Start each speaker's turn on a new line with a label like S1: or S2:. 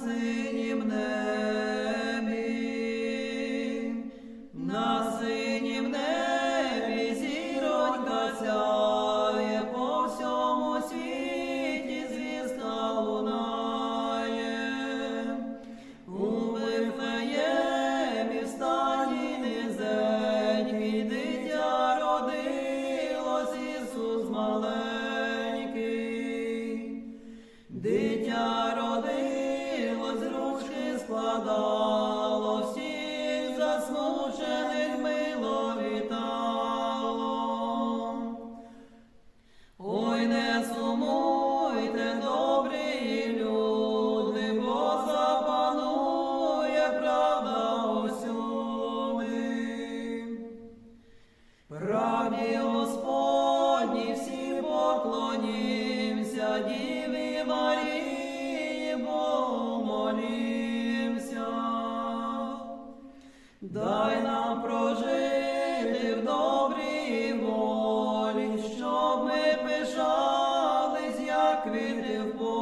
S1: синім небі, на синім небі зіронька сяє, по всьому світі звізда лунає. У Вифлеємі в стані низенький дитя родилось Ісус маленький. Складало, всіх засмучених мило вітало. Ой, не сумуйте, добрі люди, бо запанує правда усюди. Правді Господні всі поклонімся, Діві Марії, Дай нам прожити в добрій волі, щоб ми пишались, як квіти в полі.